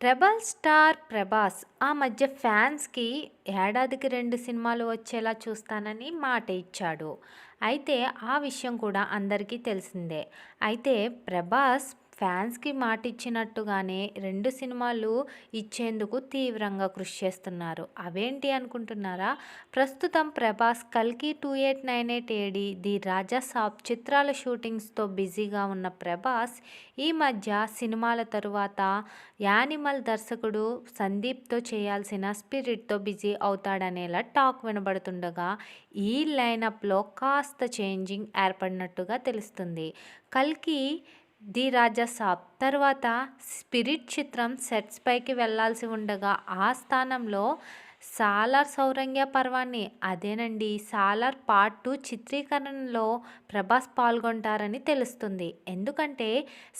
Rebel star Prabhas ఆ మధ్య ఫ్యాన్స్కి ఏడాదికి రెండు సినిమాలు వచ్చేలా చూస్తానని మాట ఇచ్చాడు. అయితే ఆ విషయం కూడా అందరికీ తెలిసిందే. అయితే ప్రభాస్ ఫ్యాన్స్కి మాట ఇచ్చినట్టుగానే రెండు సినిమాలు ఇచ్చేందుకు తీవ్రంగా కృషి చేస్తున్నారు. అవేంటి అనుకుంటున్నారా? ప్రస్తుతం ప్రభాస్ కల్కి two eight nine eight AD the Raja Saab చిత్రాల షూటింగ్స్తో బిజీగా ఉన్న ప్రభాస్ ఈ మధ్య సినిమాల తరువాత యానిమల్ దర్శకుడు సందీప్తో చేయాల్సిన స్పిరిట్తో బిజీ అవుతాడనేలా టాక్ వినబడుతుండగా ఈ లైనప్లో కాస్త చేంజింగ్ ఏర్పడినట్టుగా తెలుస్తుంది. కల్కి ది రాజా సాబ్. తర్వాత స్పిరిట్ చిత్రం సెట్స్ పైకి వెళ్ళాల్సి ఉండగా ఆ స్థానంలో సాలార్ సౌరంగ్య పర్వాన్ని అదేనండి సాలార్ పార్ట్ టూ చిత్రీకరణలో ప్రభాస్ పాల్గొంటారని తెలుస్తుంది. ఎందుకంటే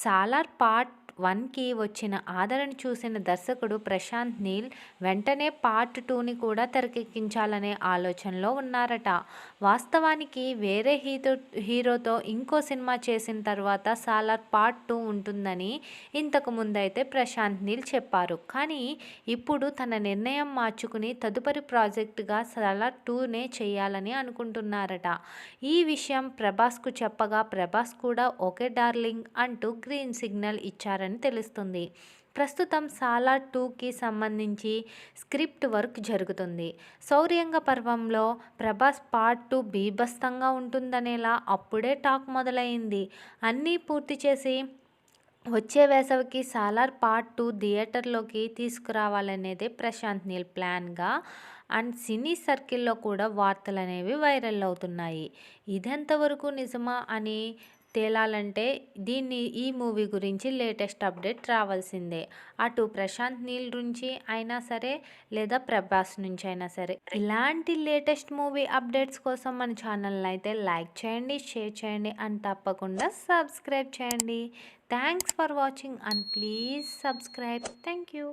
సాలార్ పార్ట్ వన్కి వచ్చిన ఆదరణ చూసిన దర్శకుడు ప్రశాంత్ నీల్ వెంటనే పార్ట్ టూని కూడా తెరకెక్కించాలనే ఆలోచనలో ఉన్నారట. వాస్తవానికి వేరే హీరో హీరోతో ఇంకో సినిమా చేసిన తర్వాత సాలార్ పార్ట్ టూ ఉంటుందని ఇంతకు ముందైతే ప్రశాంత్ నీల్ చెప్పారు. కానీ ఇప్పుడు తన నిర్ణయం మార్చుకుని తదుపరి ప్రాజెక్టుగా సాలార్ టూనే చేయాలని అనుకుంటున్నారట. ఈ విషయం ప్రభాస్కు చెప్పగా ప్రభాస్ కూడా ఓకే డార్లింగ్ అంటూ గ్రీన్ సిగ్నల్ ఇచ్చారని తెలుస్తుంది. ప్రస్తుతం సాలార్ టూకి సంబంధించి స్క్రిప్ట్ వర్క్ జరుగుతుంది. శౌర్యంగ పర్వంలో ప్రభాస్ పార్ట్ టూ బీభస్తంగా ఉంటుందనేలా అప్పుడే టాక్ మొదలైంది. అన్నీ పూర్తి చేసి వచ్చే వేసవికి సాలార్ పార్ట్ టూ థియేటర్లోకి తీసుకురావాలనేదే ప్రశాంత్ నీల్ ప్లాన్గా అండ్ సినీ సర్కిల్లో కూడా వార్తలు అనేవి వైరల్ అవుతున్నాయి. ఇదెంతవరకు నిజమా అని తేలాలంటే దీన్ని ఈ మూవీ గురించి లేటెస్ట్ అప్డేట్ రావాల్సిందే. అటు ప్రశాంత్ నీల్ నుంచి అయినా సరే లేదా ప్రభాస్ నుంచి అయినా సరే. ఇలాంటి లేటెస్ట్ మూవీ అప్డేట్స్ కోసం మన ఛానల్ని అయితే లైక్ చేయండి షేర్ చేయండి అండ్ తప్పకుండా సబ్స్క్రైబ్ చేయండి. Thanks for watching and please subscribe. Thank you.